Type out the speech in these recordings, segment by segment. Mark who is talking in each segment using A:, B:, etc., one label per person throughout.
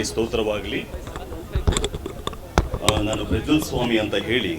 A: ನಾಮಕ್ಕೆ ಸ್ತೋತ್ರವಾಗಲಿ. ನಾನು ಪ್ರಜ್ವಲ್ ಸ್ವಾಮಿ ಅಂತ ಹೇಳಿ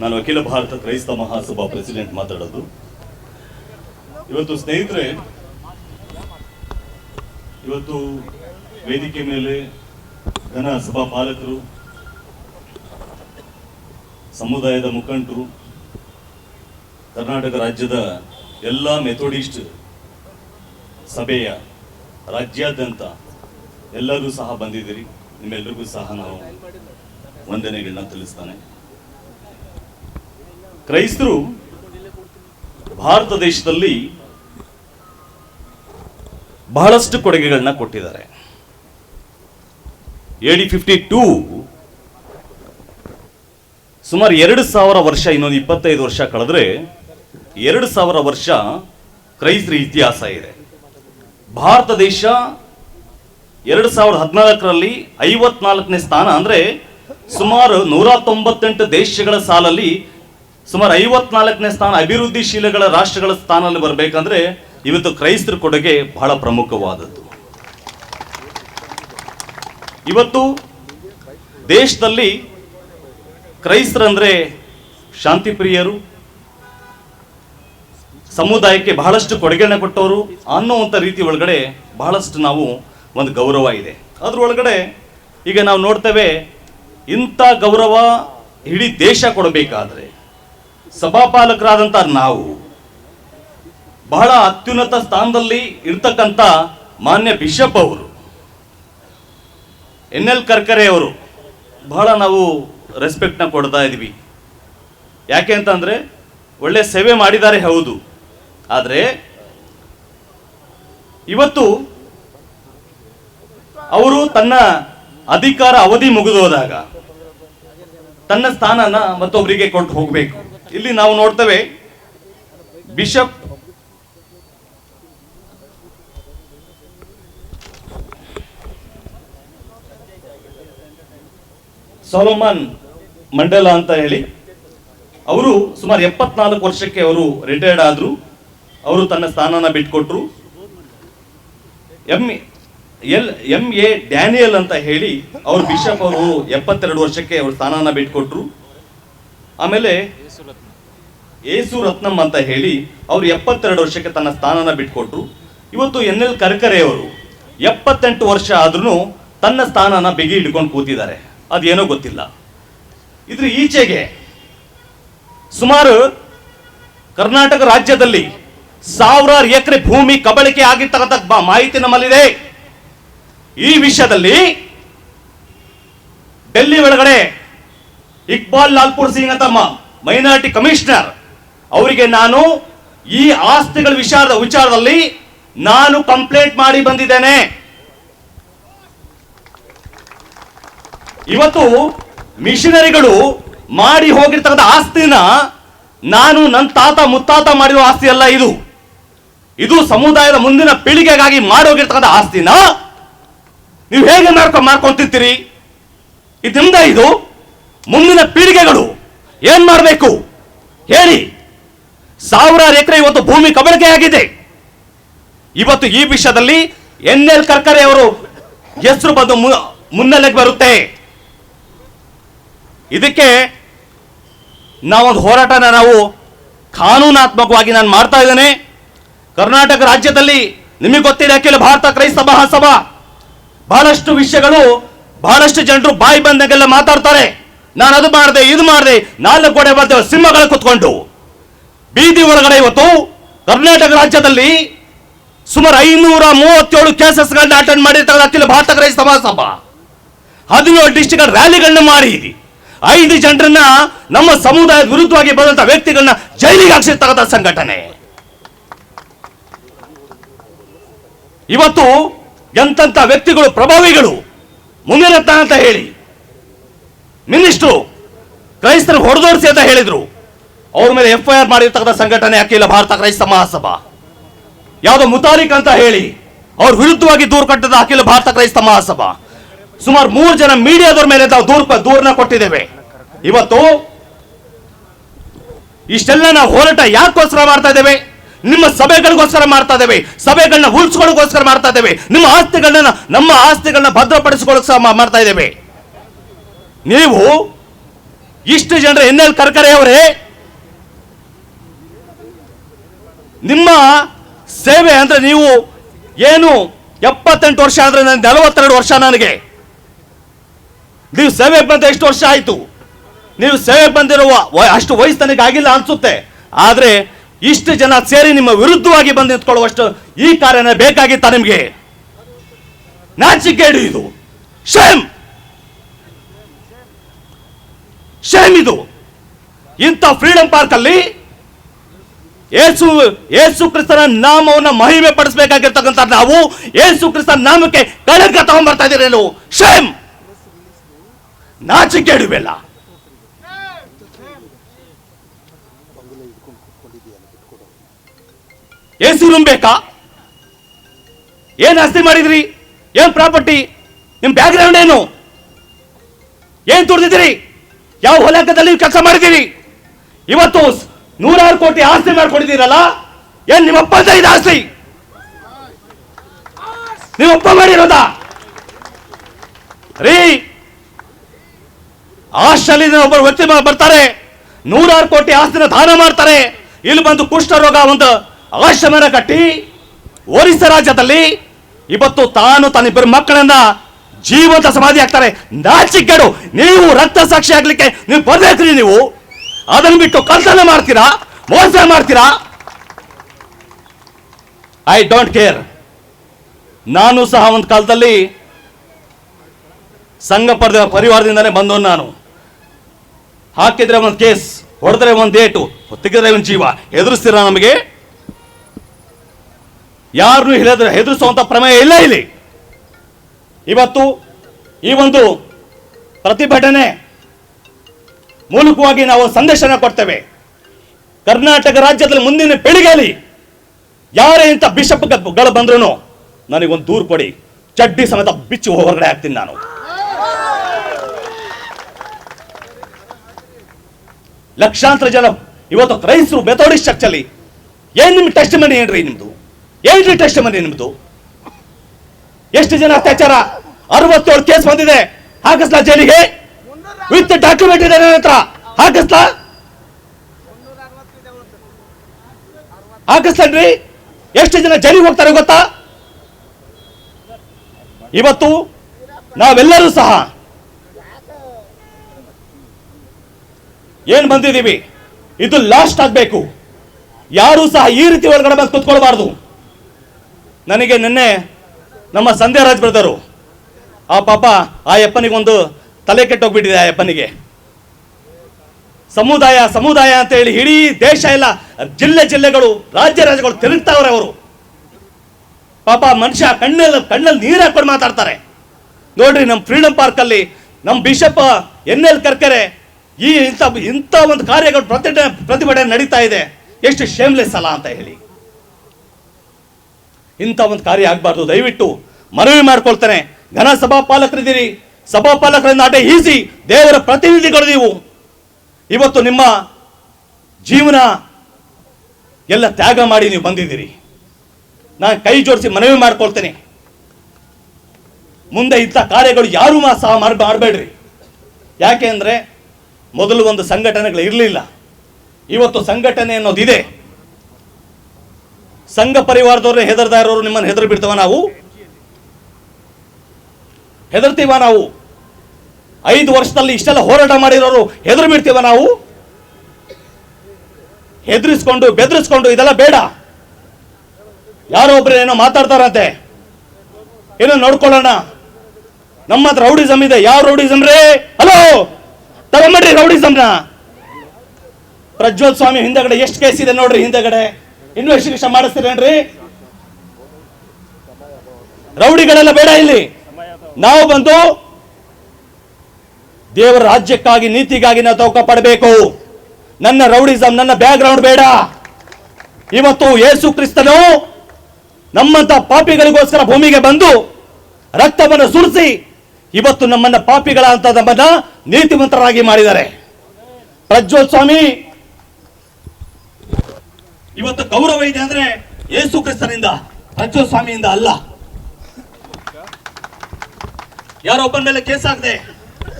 A: ನಾನು ಅಖಿಲ ಭಾರತ ಕ್ರೈಸ್ತ ಮಹಾಸಭಾ ಪ್ರೆಸಿಡೆಂಟ್ ಮಾತಾಡೋದು. ಇವತ್ತು ಸ್ನೇಹಿತರೆ, ಇವತ್ತು ವೇದಿಕೆ ಮೇಲೆ ಘನ ಸಭಾ ಪಾಲಕರು, ಸಮುದಾಯದ ಮುಖಂಡರು, ಕರ್ನಾಟಕ ರಾಜ್ಯದ ಎಲ್ಲ ಮೆಥೋಡಿಸ್ಟ್ ಸಭೆಯ ರಾಜ್ಯಾದ್ಯಂತ ಎಲ್ಲರೂ ಸಹ ಬಂದಿದ್ದೀರಿ. ನಿಮ್ಮೆಲ್ಲರಿಗೂ ಸಹ ನಾವು ವಂದನೆಗಳನ್ನ ತಿಳಿಸ್ತಾನೆ. ಕ್ರೈಸ್ತರು ಭಾರತ ದೇಶದಲ್ಲಿ ಬಹಳಷ್ಟು ಕೊಡುಗೆಗಳನ್ನ ಕೊಟ್ಟಿದ್ದಾರೆ. ಎಡಿ ಫಿಫ್ಟಿ ಟೂ ಸುಮಾರು ಎರಡು ಸಾವಿರ ವರ್ಷ, ಇನ್ನೊಂದು ಇಪ್ಪತ್ತೈದು ವರ್ಷ ಕಳೆದ್ರೆ ಎರಡು ಸಾವಿರ ವರ್ಷ ಕ್ರೈಸ್ತರ ಇತಿಹಾಸ ಇದೆ. ಭಾರತ ದೇಶ ಎರಡು ಸಾವಿರದ ಹದಿನಾಲ್ಕರಲ್ಲಿ ಐವತ್ನಾಲ್ಕನೇ ಸ್ಥಾನ ಅಂದರೆ ಸುಮಾರು ನೂರ ತೊಂಬತ್ತೆಂಟು ದೇಶಗಳ ಸಾಲಲ್ಲಿ ಸುಮಾರು ಐವತ್ನಾಲ್ಕನೇ ಸ್ಥಾನ ಅಭಿವೃದ್ಧಿಶೀಲಗಳ ರಾಷ್ಟ್ರಗಳ ಸ್ಥಾನದಲ್ಲಿ ಬರಬೇಕಂದ್ರೆ ಇವತ್ತು ಕ್ರೈಸ್ತರ ಕೊಡುಗೆ ಬಹಳ ಪ್ರಮುಖವಾದದ್ದು. ಇವತ್ತು ದೇಶದಲ್ಲಿ ಕ್ರೈಸ್ತರಂದ್ರೆ ಶಾಂತಿ ಪ್ರಿಯರು ಸಮುದಾಯಕ್ಕೆ ಬಹಳಷ್ಟು ಕೊಡುಗೆಯನ್ನು ಕೊಟ್ಟವರು ಅನ್ನುವಂಥ ರೀತಿ ಒಳಗಡೆ ಬಹಳಷ್ಟು ನಾವು ಒಂದು ಗೌರವ ಇದೆ. ಅದರೊಳಗಡೆ ಈಗ ನಾವು ನೋಡ್ತೇವೆ ಇಂಥ ಗೌರವ ಇಡೀ ದೇಶ ಕೊಡಬೇಕಾದ್ರೆ ಸಭಾಪಾಲಕರಾದಂಥ ನಾವು ಬಹಳ ಅತ್ಯುನ್ನತ ಸ್ಥಾನದಲ್ಲಿ ಇರ್ತಕ್ಕಂಥ ಮಾನ್ಯ ಬಿಷಪ್ ಅವರು, ಎನ್ ಎಲ್ ಕರ್ಕರೆ ಅವರು ಬಹಳ ನಾವು ರೆಸ್ಪೆಕ್ಟ್ನ ಕೊಡ್ತಾ ಇದ್ವಿ ಯಾಕೆ ಅಂತಂದ್ರೆ ಒಳ್ಳೆ ಸೇವೆ ಮಾಡಿದ್ದಾರೆ ಹೌದು. ಆದರೆ ಇವತ್ತು ಅವರು ತನ್ನ ಅಧಿಕಾರ ಅವಧಿ ಮುಗಿದೋದಾಗ ತನ್ನ ಸ್ಥಾನನ ಮತ್ತೊಬ್ಬರಿಗೆ ಕೊಟ್ಟು ಹೋಗಬೇಕು. ಇಲ್ಲಿ ನಾವು ನೋಡ್ತೇವೆ, ಬಿಷಪ್ ಸೋಲೋಮನ್ ಮಂಡಲ ಅಂತ ಹೇಳಿ, ಅವರು ಸುಮಾರು ಎಪ್ಪತ್ನಾಲ್ಕು ವರ್ಷಕ್ಕೆ ಅವರು ರಿಟೈರ್ಡ್ ಆದ್ರು, ಅವರು ತನ್ನ ಸ್ಥಾನನ ಬಿಟ್ಕೊಟ್ರು. M L M A Daniel ಅಂತ ಹೇಳಿ ಅವರು ಬಿಷಪ್ ಅವರು ಎಪ್ಪತ್ತೆರಡು ವರ್ಷಕ್ಕೆ ಅವ್ರ ಸ್ಥಾನನ ಬಿಟ್ಕೊಟ್ರು. ಆಮೇಲೆ ಏಸು ರತ್ನಂ ಅಂತ ಹೇಳಿ ಅವರು ಎಪ್ಪತ್ತೆರಡು ವರ್ಷಕ್ಕೆ ತನ್ನ ಸ್ಥಾನನ ಬಿಟ್ಕೊಟ್ರು. ಇವತ್ತು ಎನ್ ಎಲ್ ಕರ್ಕರೆ ಅವರು ಎಪ್ಪತ್ತೆಂಟು ವರ್ಷ ಆದ್ರೂ ತನ್ನ ಸ್ಥಾನನ ಬಿಗಿ ಹಿಡ್ಕೊಂಡು ಕೂತಿದ್ದಾರೆ. ಅದೇನೋ ಗೊತ್ತಿಲ್ಲ. ಇದ್ರ ಈಚೆಗೆ ಸುಮಾರು ಕರ್ನಾಟಕ ರಾಜ್ಯದಲ್ಲಿ ಸಾವಿರಾರು ಎಕರೆ ಭೂಮಿ ಕಬಳಿಕೆ ಆಗಿರ್ತಕ್ಕಂಥ ಮಾಹಿತಿ ನಮ್ಮಲ್ಲಿದೆ. ಈ ವಿಷಯದಲ್ಲಿ ಡೆಲ್ಲಿ ಒಳಗಡೆ ಇಕ್ಬಾಲ್ ಲಾಲ್ಪುರ್ ಸಿಂಗ್ ಅಂತ ಮೈನಾರಿಟಿ ಕಮಿಷನರ್, ಅವರಿಗೆ ನಾನು ಈ ಆಸ್ತಿಗಳ ವಿಚಾರದ ವಿಚಾರದಲ್ಲಿ ನಾನು ಕಂಪ್ಲೇಂಟ್ ಮಾಡಿ ಬಂದಿದ್ದೇನೆ. ಇವತ್ತು ಮಿಷನರಿಗಳು ಮಾಡಿ ಹೋಗಿರ್ತಕ್ಕಂಥ ಆಸ್ತಿನ ನಾನು ನನ್ನ ತಾತ ಮುತ್ತಾತ ಮಾಡಿರೋ ಆಸ್ತಿ ಅಲ್ಲ ಇದು. ಇದು ಸಮುದಾಯದ ಮುಂದಿನ ಪೀಳಿಗೆಗಾಗಿ ಮಾಡಿ ಹೋಗಿರ್ತಕ್ಕಂಥ ಆಸ್ತಿನ ನೀವು ಹೇಗೆ ಮಾರ್ಕೊ ಮಾಡ್ಕೊಂತಿರ್ತೀರಿ ಇದರಿಂದ ಇದು? ಮುಂದಿನ ಪೀಳಿಗೆಗಳು ಏನ್ ಮಾಡಬೇಕು? ಹೇಳಿ. ಸಾವಿರಾರು ಎಕರೆ ಇವತ್ತು ಭೂಮಿ ಕಬಳಿಕೆ ಆಗಿದೆ. ಇವತ್ತು ಈ ವಿಷಯದಲ್ಲಿ ಎನ್ ಎಲ್ ಕರ್ಕರೆ ಅವರು ಹೆಸರು ಬಂದು ಮುನ್ನೆಲೆಗೆ ಬರುತ್ತೆ. ಇದಕ್ಕೆ ನಾವೊಂದು ಹೋರಾಟನ ನಾವು ಕಾನೂನಾತ್ಮಕವಾಗಿ ನಾನು ಮಾಡ್ತಾ ಇದ್ದೇನೆ. ಕರ್ನಾಟಕ ರಾಜ್ಯದಲ್ಲಿ ನಿಮಗೆ ಗೊತ್ತಿದೆ ಅಖಿಲ ಭಾರತ ಕ್ರೈಸ್ತ ಮಹಾಸಭಾ. ಬಹಳಷ್ಟು ವಿಷಯಗಳು, ಬಹಳಷ್ಟು ಜನರು ಬಾಯಿ ಬಂದಾಗೆಲ್ಲ ಮಾತಾಡ್ತಾರೆ. ನಾನು ಅದು ಮಾಡಿದೆ, ಇದು ಮಾಡಿದೆ, ನಾಲ್ಕು ಗೋಡೆ ಬರ್ತೇವೆ, ಸಿಂಹಗಳ ಕುತ್ಕೊಂಡು. ಬೀದಿ ಒಳಗಡೆ ಇವತ್ತು ಕರ್ನಾಟಕ ರಾಜ್ಯದಲ್ಲಿ ಸುಮಾರು ಐನೂರ ಮೂವತ್ತೇಳು ಕೇಸಸ್ಗಳನ್ನ ಅಟೆಂಡ್ ಮಾಡಿರ್ತಾರೆ ಅಖಿಲ ಭಾರತ ಕ್ರೈಸ್ತ ಮಹಾಸಭಾ. ಹದಿನೇಳು ಡಿಸ್ಟಿಕ್ ರ್ಯಾಲಿಗಳನ್ನ ಮಾಡಿ ಐದು ಜನರನ್ನ ನಮ್ಮ ಸಮುದಾಯದ ವಿರುದ್ಧವಾಗಿ ಬಂದಂತ ವ್ಯಕ್ತಿಗಳನ್ನ ಜೈಲಿಗೆ ಹಾಕ್ಸಿರ್ತಕ್ಕಂಥ ಸಂಘಟನೆ. ಇವತ್ತು ಎಂತೆಂಥ ವ್ಯಕ್ತಿಗಳು ಪ್ರಭಾವಿಗಳು? ಮುಂದಿನತ್ತ ಅಂತ ಹೇಳಿ. ಮಿನಿಸ್ಟ್ರು, ಕ್ರೈಸ್ತರು ಹೊಡೆದೋಡಿಸಿ ಅಂತ ಹೇಳಿದ್ರು. ಅವ್ರ ಮೇಲೆ ಎಫ್ ಐ ಆರ್ ಮಾಡಿರ್ತಕ್ಕಂಥ ಸಂಘಟನೆ ಅಖಿಲ ಭಾರತ ಕ್ರೈಸ್ತ ಮಹಾಸಭಾ. ಯಾವುದೋ ಮುತಾರಿಕ್ ಅಂತ ಹೇಳಿ, ಅವ್ರ ವಿರುದ್ಧವಾಗಿ ದೂರು ಕಟ್ಟದ ಅಖಿಲ ಭಾರತ ಕ್ರೈಸ್ತ ಮಹಾಸಭಾ. ಸುಮಾರು ಮೂರು ಜನ ಮೀಡಿಯಾದವ್ರ ಮೇಲೆ ನಾವು ದೂರ ದೂರನ ಕೊಟ್ಟಿದ್ದೇವೆ. ಇವತ್ತು ಇಷ್ಟೆಲ್ಲ ನಾವು ಹೋರಾಟ ಯಾಕೋಸ್ಕರ ಮಾಡ್ತಾ ಇದ್ದೇವೆ? ನಿಮ್ಮ ಸಭೆಗಳಿಗೋಸ್ಕರ ಮಾಡ್ತಾ ಇದ್ದೇವೆ. ಸಭೆಗಳನ್ನ ಉಳಿಸ್ಕೊಳ್ಳೋಕೋಸ್ಕರ ಮಾಡ್ತಾ ಇದ್ದೇವೆ. ನಿಮ್ಮ ಆಸ್ತಿಗಳನ್ನ, ನಮ್ಮ ಆಸ್ತಿಗಳನ್ನ ಭದ್ರಪಡಿಸ್ಕೊಳ್ಳೋಕೆ ಮಾಡ್ತಾ ಇದ್ದೇವೆ. ನೀವು ಇಷ್ಟು ಜನರ ಎನ್ಎಲ್ ಕರ್ಕರೆ ಅವರೇ. ನಿಮ್ಮ ಸೇವೆ ಅಂದ್ರೆ ನೀವು ಏನು ಎಪ್ಪತ್ತೆಂಟು ವರ್ಷ ಆದ್ರೆ ನನಗೆ ನಲವತ್ತೆರಡು ವರ್ಷ ನನಗೆ. ನೀವು ಸೇವೆ ಬಂದ ಎಷ್ಟು ವರ್ಷ ಆಯ್ತು? ನೀವು ಸೇವೆ ಬಂದಿರುವ ಅಷ್ಟು ವಯಸ್ಸು ನನಗೆ ಆಗಿಲ್ಲ ಅನ್ಸುತ್ತೆ. ಆದ್ರೆ ಇಷ್ಟು ಜನ ಸೇರಿ ನಿಮ್ಮ ವಿರುದ್ಧವಾಗಿ ಬಂದು ನಿಂತ್ಕೊಳ್ಳುವಷ್ಟು ಈ ಕಾರ್ಯನೇ ಬೇಕಾಗಿತ್ತ ನಿಮಗೆ? ನಾಚಿಕೇಡು ಇದು. ಶೇಮ್. ಶೇಮ್ ಇದು. ಇಂಥ ಫ್ರೀಡಂ ಪಾರ್ಕ್ ಅಲ್ಲಿ ಏಸು ಏಸು ಕ್ರಿಸ್ತನ ನಾಮವನ್ನು ಮಹಿಮೆ ಪಡಿಸಬೇಕಾಗಿರ್ತಕ್ಕಂಥ ನಾವು ಏಸು ಕ್ರಿಸ್ತನ ನಾಮಕ್ಕೆ ಕಳಂಕ ತಗೊಂಡ್ಬರ್ತಾ ಇದೀರಿ ನೀವು ಸಿ ಏಸಿ ರೂಮ್ ಬೇಕಾ? ಏನ್ ಆಸ್ತಿ ಮಾಡಿದ್ರಿ? ಏನ್ ಪ್ರಾಪರ್ಟಿ? ನಿಮ್ ಬ್ಯಾಕ್ ಗ್ರೌಂಡ್ ಏನು? ಏನ್ ತುಳಿದಿದ್ದೀರಿ ಯಾವ ಹೊಲಕದಲ್ಲಿ ಕೆಲಸ ಮಾಡಿದ್ದೀರಿ? ಇವತ್ತು ನೂರಾರು ಕೋಟಿ ಆಸ್ತಿ ಮಾಡ್ಕೊಂಡಿದ್ದೀರಲ್ಲ, ಏನ್ ನಿಮ್ಮಪ್ಪ ಅಂತ ಇದೆ ಆಸ್ತಿ? ನಿಮ್ಮಪ್ಪ ಮಾಡಿರೋದ? ರೀ ಆಸ್ಟ್ರೇಲಿಯಾದ ಒಬ್ಬರು ವ್ಯಕ್ತಿ ಬರ್ತಾರೆ. ನೂರಾರು ಕೋಟಿ ಆಸ್ತಿನ ದಾನ ಮಾಡ್ತಾರೆ. ಇಲ್ಲಿ ಬಂದು ಕುಷ್ಠರೋಗ ಒಂದು ಆಶ್ರಮನ ಕಟ್ಟಿ, ಒರಿಸ್ಸಾ ರಾಜ್ಯದಲ್ಲಿ ಇವತ್ತು ತಾನು ತನ್ನ ಇಬ್ಬರು ಮಕ್ಕಳನ್ನ ಜೀವಂತ ಸಮಾಧಿ ಆಗ್ತಾರೆ ನಾಚಿಕೆಡು ನೀವು ರಕ್ತ ಸಾಕ್ಷಿ ಆಗ್ಲಿಕ್ಕೆ ನೀವು ಬರ್ಬೇಕ್ರಿ ನೀವು. ಅದನ್ನು ಬಿಟ್ಟು ಕಲ್ತನ ಮಾಡ್ತೀರಾ? ಮೋಸ ಮಾಡ್ತೀರಾ? ಐ ಡೋಂಟ್ ಕೇರ್ ನಾನು ಸಹ ಒಂದು ಕಾಲದಲ್ಲಿ ಸಂಘ ಪರಿವಾರದಿಂದಲೇ ಬಂದವನು ನಾನು. ಹಾಕಿದ್ರೆ ಒಂದು ಕೇಸ್, ಹೊಡೆದ್ರೆ ಒಂದು ಏಟು ತೆಗೆದ್ರೆ ಒಂದು ಜೀವ. ಎದುರಿಸ್ತೀರ ನಮಗೆ? ಯಾರನ್ನು ಹೇಳಿದ್ರೆ ಹೆದರಿಸುವಂತ ಪ್ರಮೇಯ ಇಲ್ಲ ಇಲ್ಲಿ. ಇವತ್ತು ಈ ಒಂದು ಪ್ರತಿಭಟನೆ ಮೂಲಕವಾಗಿ ನಾವು ಸಂದೇಶನ ಕೊಡ್ತೇವೆ. ಕರ್ನಾಟಕ ರಾಜ್ಯದಲ್ಲಿ ಮುಂದಿನ ಪೀಳಿಗೆಯಲ್ಲಿ ಯಾರೇ ಇಂಥ ಬಿಷಪ್ಗಳು ಬಂದ್ರು ನನಗೊಂದು ದೂರು ಕೊಡಿ. ಚಡ್ಡಿ ಸಮೇತ ಬಿಚ್ಚು ಹೊರಗಡೆ ಹಾಕ್ತೀನಿ ನಾನು. ಲಕ್ಷಾಂತರ ಜನ ಇವತ್ತು ಕ್ರೈಸ್ತರು ಮೆಥೋಡಿಸ್ಟ್ ಚರ್ಚಲ್ಲಿ ಏನ್ ನಿಮ್ಮ ಟೆಸ್ಟ್ ಮನಿ ಏನ್ರಿ ನಿಮ್ದು? ಏನ್ರಿ ಟೆಸ್ಟ್ ಮನಿ ನಿಮ್ದು? ಎಷ್ಟು ಜನ ಅತ್ಯಾಚಾರ? ಅರವತ್ತೇಳು ಕೇಸ್ ಬಂದಿದೆ. ಹಾಕಿಸ್ಲಾ ಜೈಲಿಗೆ? ವಿತ್ ಡಾಕ್ಯುಮೆಂಟ್ ಇದೆ ನನ್ನ ಹತ್ರ. ಹಾಕಿಸ್ಲಾ ಹಾಕಿಸ್ತಾನ್ರಿ ಎಷ್ಟು ಜನ ಜೈಲಿಗೆ ಹೋಗ್ತಾರೆ ಗೊತ್ತಾ? ಇವತ್ತು ನಾವೆಲ್ಲರೂ ಸಹ ಏನ್ ಬಂದಿದ್ದೀವಿ? ಇದು ಲಾಸ್ಟ್ ಆಗಬೇಕು. ಯಾರೂ ಸಹ ಈ ರೀತಿ ಒಳಗಡೆ ಬಂದು ಕುತ್ಕೊಳ್ಬಾರ್ದು. ನನಗೆ ನಿನ್ನೆ ನಮ್ಮ ಸಂಧ್ಯಾ ರಾಜ್ ಬ್ರದರು ಆ ಪಾಪ ಆ ಯಪ್ಪನಿಗೊಂದು ತಲೆ ಕೆಟ್ಟೋಗ್ಬಿಟ್ಟಿದೆ ಆ ಯಪ್ಪನಿಗೆ ಸಮುದಾಯ ಸಮುದಾಯ ಅಂತ ಹೇಳಿ ಇಡೀ ದೇಶ ಎಲ್ಲ ಜಿಲ್ಲೆ ಜಿಲ್ಲೆಗಳು, ರಾಜ್ಯ ರಾಜ್ಯಗಳು ತಿರುಗ್ತಾವ್ರೆ ಅವರು. ಪಾಪ ಮನುಷ್ಯ ಕಣ್ಣಲ್ಲಿ ಕಣ್ಣಲ್ಲಿ ನೀರು ಹಾಕೊಂಡು ಮಾತಾಡ್ತಾರೆ. ನೋಡ್ರಿ ನಮ್ಮ ಫ್ರೀಡಂ ಪಾರ್ಕಲ್ಲಿ ನಮ್ಮ ಬಿಷಪ್ ಎನ್ ಎಲ್ ಕರ್ಕರೆ ಈ ಇಂಥ ಇಂಥ ಒಂದು ಕಾರ್ಯಗಳು ಪ್ರತಿಭಟನೆ ಪ್ರತಿಭಟನೆ ನಡೀತಾ ಇದೆ. ಎಷ್ಟು ಶೇಮ್ಲೆಸ್ ಅಲ್ಲ ಅಂತ ಹೇಳಿ. ಇಂಥ ಒಂದು ಕಾರ್ಯ ಆಗಬಾರ್ದು. ದಯವಿಟ್ಟು ಮನವಿ ಮಾಡ್ಕೊಳ್ತೇನೆ. ಘನ ಸಭಾಪಾಲಕರಿದ್ದೀರಿ. ಸಭಾಪಾಲಕರಿಂದ ಆಟ ಈಸಿ. ದೇವರ ಪ್ರತಿನಿಧಿಗಳು ನೀವು. ಇವತ್ತು ನಿಮ್ಮ ಜೀವನ ಎಲ್ಲ ತ್ಯಾಗ ಮಾಡಿ ನೀವು ಬಂದಿದ್ದೀರಿ. ನಾನು ಕೈ ಜೋಡಿಸಿ ಮನವಿ ಮಾಡ್ಕೊಳ್ತೇನೆ. ಮುಂದೆ ಇಂಥ ಕಾರ್ಯಗಳು ಯಾರೂ ಸಹ ಮಾಡ್, ಮಾಡಬೇಡ್ರಿ. ಯಾಕೆ ಅಂದರೆ ಮೊದಲು ಒಂದು ಸಂಘಟನೆಗಳು ಇರಲಿಲ್ಲ. ಇವತ್ತು ಸಂಘಟನೆ ಅನ್ನೋದಿದೆ. ಸಂಘ ಪರಿವಾರದವ್ರನ್ನ ಹೆದರ್ತಾ ಇರೋರು ನಿಮ್ಮನ್ನು ಹೆದರ್ ಬಿಡ್ತವ ನಾವು? ಹೆದರ್ತೀವ ನಾವು? ಐದು ವರ್ಷದಲ್ಲಿ ಇಷ್ಟೆಲ್ಲ ಹೋರಾಟ ಮಾಡಿರೋರು ಹೆದರ್ ಬಿಡ್ತೀವ ನಾವು? ಹೆದರಿಸ್ಕೊಂಡು, ಬೆದರಿಸ್ಕೊಂಡು ಇದೆಲ್ಲ ಬೇಡ. ಯಾರೋ ಒಬ್ರು ಏನೋ ಮಾತಾಡ್ತಾರಂತೆ. ಏನೋ ನೋಡ್ಕೊಳ್ಳೋಣ. ನಮ್ಮ ಹತ್ರ ರೌಡಿಸಮ್ ಇದೆ. ಯಾವ ರೌಡಿಸಮ್ ಹಲೋ! ತಗೊಂಬಡ್ರಿ ರೌಡಿಸಮ್ನ ಪ್ರಜ್ವಲ್ ಸ್ವಾಮಿ ಹಿಂದಗಡೆ, ಎಷ್ಟು ಕೇಸ್ ಇದೆ ನೋಡ್ರಿ ಹಿಂದಗಡೆ. ಇನ್ವೆಸ್ಟಿಗೇಷನ್ ಮಾಡಿಸ್ತೀರೇನ್ರಿ? ರೌಡಿಗಳೆಲ್ಲ ಬೇಡ ಇಲ್ಲಿ. ನಾವು ಬಂದು ದೇವರ ರಾಜ್ಯಕ್ಕಾಗಿ, ನೀತಿಗಾಗಿ ನಾವು ತೌಕ ಪಡಬೇಕು. ನನ್ನ ರೌಡಿಸಮ್ ನನ್ನ ಬ್ಯಾಕ್ ಗ್ರೌಂಡ್ ಬೇಡ. ಇವತ್ತು ಯೇಸು ಕ್ರಿಸ್ತನು ನಮ್ಮಂತ ಪಾಪಿಗಳಿಗೋಸ್ಕರ ಭೂಮಿಗೆ ಬಂದು ರಕ್ತವನ್ನು ಸುರಿಸಿ ಇವತ್ತು ನಮ್ಮನ್ನ ಪಾಪಿಗಳ ಅಂತ ನಮ್ಮನ್ನ ನೀತಿವಂತರಾಗಿ ಮಾಡಿದ್ದಾರೆ. ಪ್ರಜ್ವಲ್ ಸ್ವಾಮಿ ಇವತ್ತು ಗೌರವ ಇದೆ ಅಂದ್ರೆ ಯೇಸು ಕ್ರಿಸ್ತನಿಂದ ಪ್ರಜ್ವಲ್ ಸ್ವಾಮಿಯಿಂದ ಅಲ್ಲ. ಯಾರೋ ಒಬ್ಬನ ಮೇಲೆ ಕೇಸ್ ಆಗದೆ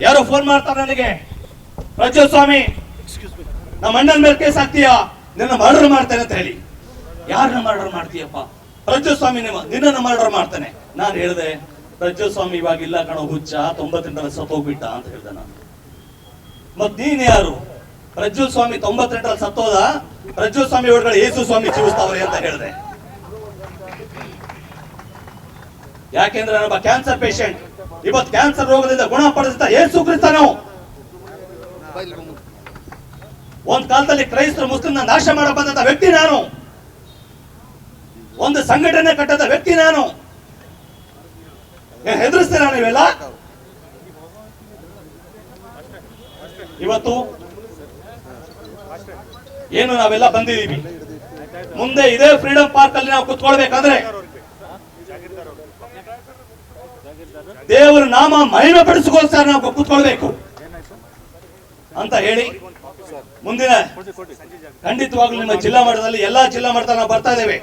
A: ಯಾರೋ ಫೋನ್ ಮಾಡ್ತಾರೆ ನನಗೆ ಪ್ರಜ್ವಲ್ ಸ್ವಾಮಿ ನಮ್ಮ ಅಣ್ಣನ ಮೇಲೆ ಕೇಸ್ ಹಾಕ್ತೀಯಾ? ನಿನ್ನ ಮರ್ಡರ್ ಮಾಡ್ತೇನೆ ಅಂತ ಹೇಳಿ. ಯಾರನ್ನ ಮರ್ಡರ್ ಮಾಡ್ತೀಯಪ್ಪ? ಪ್ರಜ್ವಲ್ ಸ್ವಾಮಿ ನಿನ್ನನ್ನು ಮರ್ಡರ್ ಮಾಡ್ತಾನೆ. ನಾನು ಹೇಳಿದೆ ಪ್ರಜ್ವಲ್ ಸ್ವಾಮಿ ಇವಾಗ ಇಲ್ಲ ಕಣೋ, ಹುಚ್ಚ ತೊಂಬತ್ತೆಂಟರಲ್ಲಿ ಸತ್ತೋಗ್ಬಿಟ್ಟ ಅಂತ ಹೇಳ್ದೆ ನಾನು. ಮತ್ ನೀನ್ ಯಾರು? ಪ್ರಜ್ವಲ್ ಸ್ವಾಮಿ ತೊಂಬತ್ತೆಂಟರಲ್ಲಿ ಸತ್ತೋದ? ಪ್ರಜ್ವಲ್ ಸ್ವಾಮಿ ಒಳಗಡೆ ಯೇಸು ಸ್ವಾಮಿ ಜೀವಿಸ್ತಾವ್ರೆ ಅಂತ ಹೇಳಿದೆ. ಯಾಕೆಂದ್ರೆ ನಾನೊಬ್ಬ ಕ್ಯಾನ್ಸರ್ ಪೇಷಂಟ್ ಇವತ್ತು ಕ್ಯಾನ್ಸರ್ ರೋಗದಿಂದ ಗುಣಪಡಿಸಿದ ಯೇಸು ನಾವು ಒಂದ್ ಕಾಲದಲ್ಲಿ ಕ್ರೈಸ್ತರು ಮುಸ್ಲಿಂನ ನಾಶ ಮಾಡ ಬಂದಂತ ವ್ಯಕ್ತಿ ನಾನು. ಒಂದು ಸಂಘಟನೆ ಕಟ್ಟದ ವ್ಯಕ್ತಿ ನಾನು. ಹೆದರಿಸ್ತೀರಾ ನೀವೆಲ್ಲ? ಇವತ್ತು ಏನು ನಾವೆಲ್ಲ ಬಂದಿದ್ದೀವಿ? ಮುಂದೆ ಇದೇ ಫ್ರೀಡಂ ಪಾರ್ಕ್ ಅಲ್ಲಿ ನಾವು ಕುತ್ಕೊಳ್ಬೇಕಂದ್ರೆ ದೇವರ ನಾಮ ಮಹಿಮೆ ಪಡಿಸಿಕೊಳ್ತಾರೆ ನಾವು ಕುತ್ಕೊಳ್ಬೇಕು. ಅಂತ ಹೇಳಿ ಮುಂದಿನ ಖಂಡಿತವಾಗ್ಲೂ ನಿಮ್ಮ ಜಿಲ್ಲಾ ಮಟ್ಟದಲ್ಲಿ ಎಲ್ಲಾ ಜಿಲ್ಲಾ ಮಟ್ಟದಲ್ಲಿ ನಾವು ಬರ್ತಾ ಇದ್ದೇವೆ.